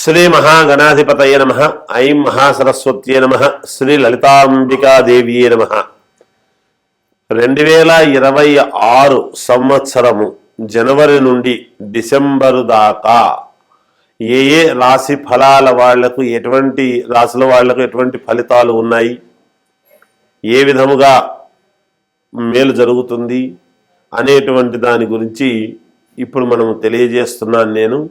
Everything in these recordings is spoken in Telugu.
శ్రీ మహాగణాధిపతయ నమ. ఐం మహాసరస్వత్యే నమ. శ్రీ లలితాంబికాదేవియే నమ. రెండు వేల ఇరవై ఆరు సంవత్సరము జనవరి నుండి డిసెంబరు దాకా ఏ ఏ రాశి ఫలాల వాళ్ళకు ఎటువంటి రాశుల వాళ్ళకు ఎటువంటి ఫలితాలు ఉన్నాయి? ఏ విధముగా మేలు జరుగుతుంది అనేటువంటి దాని గురించి ఇప్పుడు మనము తెలియజేస్తున్నాను నేను.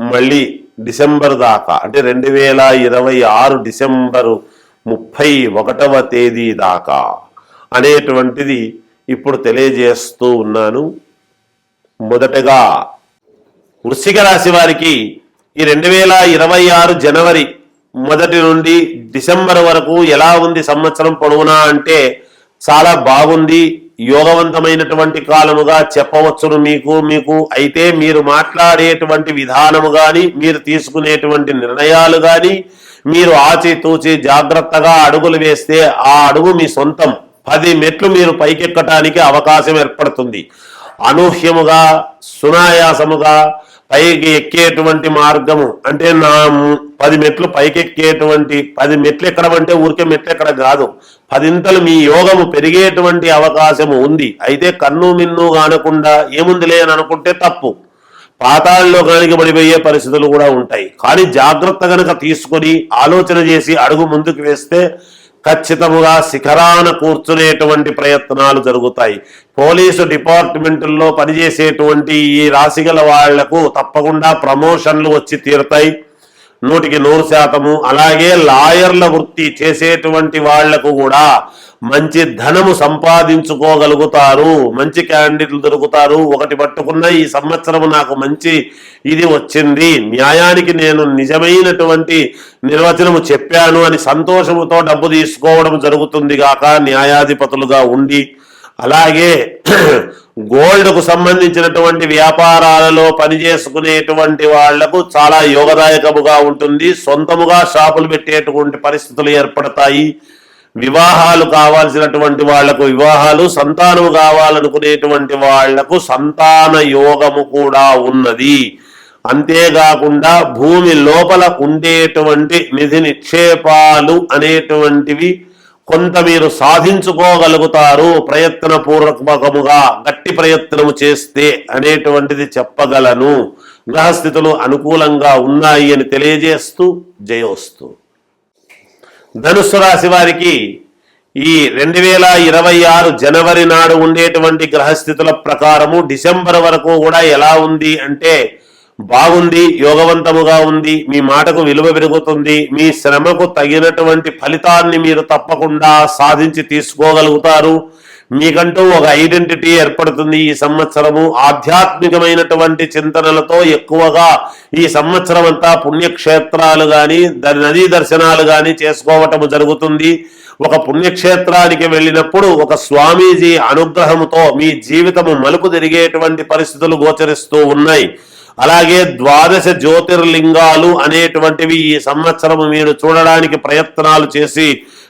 మళ్ళీ డిసెంబర్ దాకా అంటే రెండు వేల ఇరవై ఆరు డిసెంబరు ముప్పై ఒకటవ తేదీ దాకా అనేటువంటిది ఇప్పుడు తెలియజేస్తూ ఉన్నాను. మొదటగా వృశ్చిక రాశి వారికి ఈ రెండు వేల ఇరవై ఆరు జనవరి మొదటి నుండి డిసెంబర్ వరకు ఎలా ఉంది సంవత్సరం పొడవునా అంటే చాలా బాగుంది. యోగవంతమైనటువంటి కాలముగా చెప్పవచ్చును మీకు మీకు అయితే మీరు మాట్లాడేటువంటి విధానము కానీ మీరు తీసుకునేటువంటి నిర్ణయాలు కానీ మీరు ఆచితూచి జాగ్రత్తగా అడుగులు వేస్తే ఆ అడుగు మీ సొంతం. పది మెట్లు మీరు పైకెక్కటానికి అవకాశం ఏర్పడుతుంది. అనూహ్యముగా సునాయాసముగా పైకి ఎక్కేటువంటి మార్గము అంటే నా పది మెట్లు పైకెక్కేటువంటి పది మెట్లు ఎక్కడం అంటే ఊరికే మెట్లు ఎక్కడ కాదు. పదింతలు మీ యోగము పెరిగేటువంటి అవకాశము ఉంది. అయితే కన్ను మిన్ను కానకుండా ఏముందిలే అని అనుకుంటే తప్పు. పాతాళలో కనుక పడిపోయే పరిస్థితులు కూడా ఉంటాయి. కానీ జాగ్రత్త గనక తీసుకొని ఆలోచన చేసి అడుగు ముందుకు వేస్తే ఖచ్చితముగా శిఖరాన కూర్చునేటువంటి ప్రయత్నాలు జరుగుతాయి. పోలీసు డిపార్ట్మెంట్లో పనిచేసేటువంటి ఈ రాశిగల వాళ్ళకు తప్పకుండా ప్రమోషన్లు వచ్చి తీరుతాయి. నూటికి నూరు శాతము. అలాగే లాయర్ల వృత్తి చేసేటువంటి వాళ్ళకు కూడా మంచి ధనము సంపాదించుకోగలుగుతారు. మంచి క్యాండిడేట్లు దొరుకుతారు. ఒకటి పట్టుకున్న ఈ సంవత్సరం నాకు మంచి ఇది వచ్చింది. న్యాయానికి నేను నిజమైనటువంటి నిర్వచనము చెప్పాను అని సంతోషముతో డబ్బు తీసుకోవడం జరుగుతుంది గాక న్యాయాధిపతులుగా ఉండి అలాగే గోల్డ్కు సంబంధించినటువంటి వ్యాపారాలలో పనిచేసుకునేటువంటి వాళ్ళకు చాలా యోగదాయకముగా ఉంటుంది. సొంతముగా షాపులు పెట్టేటువంటి పరిస్థితులు ఏర్పడతాయి. వివాహాలు కావాల్సినటువంటి వాళ్ళకు వివాహాలు సంతానము కావాలనుకునేటువంటి వాళ్ళకు సంతాన యోగము కూడా ఉన్నది. అంతేకాకుండా భూమి లోపల ఉండేటువంటి నిధి నిక్షేపాలు అనేటువంటివి కొంత మీరు సాధించుకోగలుగుతారు ప్రయత్నపూర్వకముగా గట్టి ప్రయత్నము చేస్తే అనేటువంటిది చెప్పగలను. గ్రహస్థితులు అనుకూలంగా ఉన్నాయి అని తెలియజేస్తూ జయోస్తు. ధనుస్సు రాశి వారికి ఈ రెండు వేల ఇరవై ఆరు జనవరి నాడు ఉండేటువంటి గ్రహస్థితుల ప్రకారము డిసెంబర్ వరకు కూడా ఎలా ఉంది అంటే బాగుంది యోగవంతముగా ఉంది మీ మాటకు విలువ పెరుగుతుంది మీ శ్రమకు తగినటువంటి ఫలితాన్ని మీరు తప్పకుండా సాధించి తీసుకోగలుగుతారు. మీకంటూ ఒక ఐడెంటిటీ ఏర్పడుతుంది ఈ సంవత్సరము. ఆధ్యాత్మికమైనటువంటి చింతనలతో ఎక్కువగా ఈ సంవత్సరం అంతా పుణ్యక్షేత్రాలు గాని నదీ దర్శనాలు గాని చేసుకోవటము జరుగుతుంది. ఒక పుణ్యక్షేత్రానికి వెళ్ళినప్పుడు ఒక స్వామీజీ అనుగ్రహముతో మీ జీవితము మలుపు తిరిగేటువంటి పరిస్థితులు గోచరిస్తూ ఉన్నాయి. అలాగే ద్వాదశ జ్యోతిర్లింగాలు అనేటువంటివి ఈ సంవత్సరం మీరు చూడడానికి ప్రయత్నాలు చేసి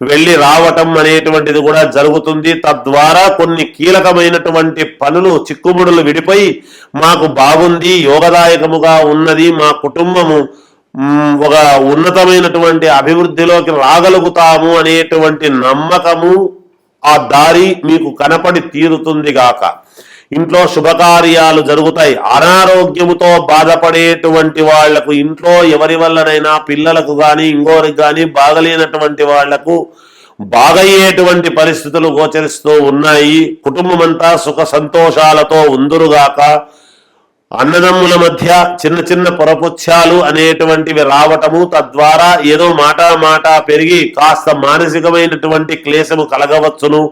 వెళ్ళి రావటం అనేటువంటిది కూడా జరుగుతుంది. తద్వారా కొన్ని కీలకమైనటువంటి పనులు చిక్కుముడులు విడిపోయి మాకు బాగుంది యోగదాయకముగా ఉన్నది మా కుటుంబము ఒక ఉన్నతమైనటువంటి అభివృద్ధిలోకి రాగలుగుతాము అనేటువంటి నమ్మకము ఆ దారి మీకు కనపడి తీరుతుంది గాక. ఇంట్లో శుభకార్యాలు జరుగుతాయి. అనారోగ్యముతో బాధపడేటువంటి వాళ్ళకు ఇంట్లో ఎవరి వల్లనైనా పిల్లలకు కానీ ఇంకోరికి కానీ బాగలేనటువంటి వాళ్ళకు బాగయ్యేటువంటి పరిస్థితులు గోచరిస్తూ ఉన్నాయి. కుటుంబమంతా సుఖ సంతోషాలతో ఉందురుగాక అన్నదమ్ముల మధ్య చిన్న చిన్న పొరపుచ్చాలు అనేటువంటివి రావటము తద్వారా ఏదో మాట మాట పెరిగి కాస్త మానసికమైనటువంటి క్లేశము కలగవచ్చును.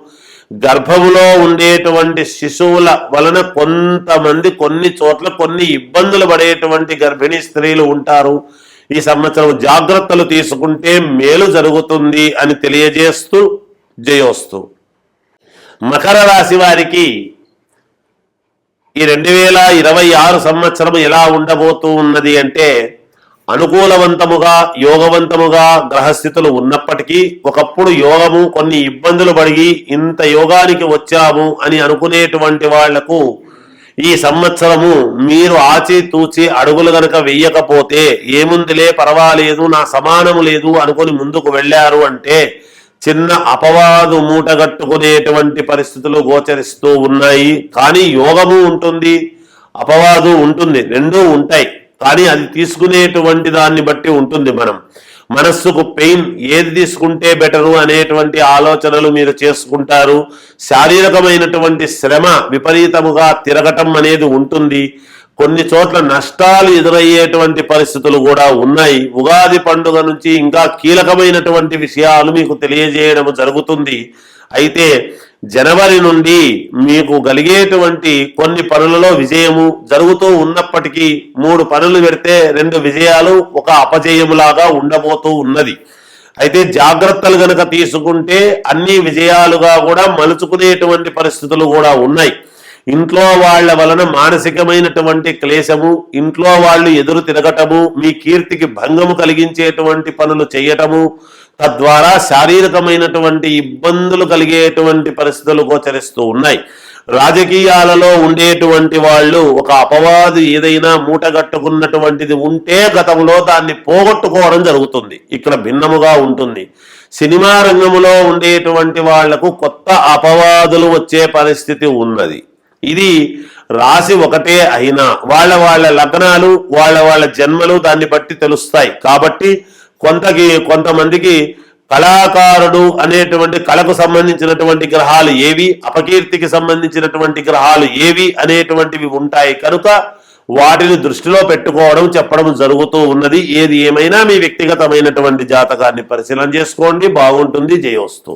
గర్భములో ఉండేటువంటి శిశువుల వలన కొంతమంది కొన్ని చోట్ల కొన్ని ఇబ్బందులు పడేటువంటి గర్భిణీ స్త్రీలు ఉంటారు. ఈ సంవత్సరం జాగ్రత్తలు తీసుకుంటే మేలు జరుగుతుంది అని తెలియజేస్తూ జయోస్తు. మకర రాశి వారికి ఈ రెండు వేల ఇరవై ఆరు సంవత్సరం ఎలా ఉండబోతూ ఉన్నది అంటే అనుకూలవంతముగా యోగవంతముగా గ్రహస్థితులు ఉన్నప్పటికీ ఒకప్పుడు యోగము కొన్ని ఇబ్బందులు పడిగి ఇంత యోగానికి వచ్చాము అని అనుకునేటువంటి వాళ్ళకు ఈ సంవత్సరము మీరు ఆచి తూచి అడుగులు గనక వెయ్యకపోతే ఏముందిలే పర్వాలేదు నా సమానము లేదు అనుకుని ముందుకు వెళ్ళారు అంటే చిన్న అపవాదు మూటగట్టుకునేటువంటి పరిస్థితులు గోచరిస్తూ ఉన్నాయి. కానీ యోగము ఉంటుంది అపవాదు ఉంటుంది రెండూ ఉంటాయి. కానీ అది తీసుకునేటువంటి దాన్ని బట్టి ఉంటుంది మనం. మనస్సుకు పెయిన్ ఏది తీసుకుంటే బెటరు అనేటువంటి ఆలోచనలు మీరు చేసుకుంటారు. శారీరకమైనటువంటి శ్రమ విపరీతముగా తిరగటం అనేది ఉంటుంది. కొన్ని చోట్ల నష్టాలు ఎదురయ్యేటువంటి పరిస్థితులు కూడా ఉన్నాయి. ఉగాది పండుగ నుంచి ఇంకా కీలకమైనటువంటి విషయాలు మీకు తెలియజేయడం జరుగుతుంది. అయితే జనవరి నుండి మీకు కలిగేటువంటి కొన్ని పనులలో విజయము జరుగుతూ ఉన్నప్పటికీ మూడు పనులు పెడితే రెండు విజయాలు ఒక అపజయములాగా ఉండబోతూ ఉన్నది. అయితే జాగ్రత్తలు గనక తీసుకుంటే అన్ని విజయాలుగా కూడా మలుచుకునేటువంటి పరిస్థితులు కూడా ఉన్నాయి. ఇంట్లో వాళ్ళ వలన మానసికమైనటువంటి క్లేశము ఇంట్లో వాళ్ళు ఎదురు తిరగటము మీ కీర్తికి భంగము కలిగించేటువంటి పనులు చేయటము తద్వారా శారీరకమైనటువంటి ఇబ్బందులు కలిగేటువంటి పరిస్థితులు గోచరిస్తూ ఉన్నాయి. రాజకీయాలలో ఉండేటువంటి వాళ్ళు ఒక అపవాదు ఏదైనా మూటగట్టుకున్నటువంటిది ఉంటే గతంలో దాన్ని పోగొట్టుకోవడం జరుగుతుంది. ఇక్కడ భిన్నముగా ఉంటుంది. సినిమా రంగంలో ఉండేటువంటి వాళ్ళకు కొత్త అపవాదులు వచ్చే పరిస్థితి ఉన్నది. ఇది రాశి ఒకటే అయినా వాళ్ళ వాళ్ళ లగ్నాలు వాళ్ళ వాళ్ళ జన్మలు దాన్ని బట్టి తెలుస్తాయి. కాబట్టి కొంతకి కొంతమందికి కళాకారుడు అనేటువంటి కళకు సంబంధించినటువంటి గ్రహాలు ఏవి అపకీర్తికి సంబంధించినటువంటి గ్రహాలు ఏవి అనేటువంటివి ఉంటాయి కనుక వాటిని దృష్టిలో పెట్టుకోవడం చెప్పడం జరుగుతూ ఉన్నది. ఏది ఏమైనా మీ వ్యక్తిగతమైనటువంటి జాతకాన్ని పరిశీలన చేసుకోండి. బాగుంటుంది. జయోస్తు.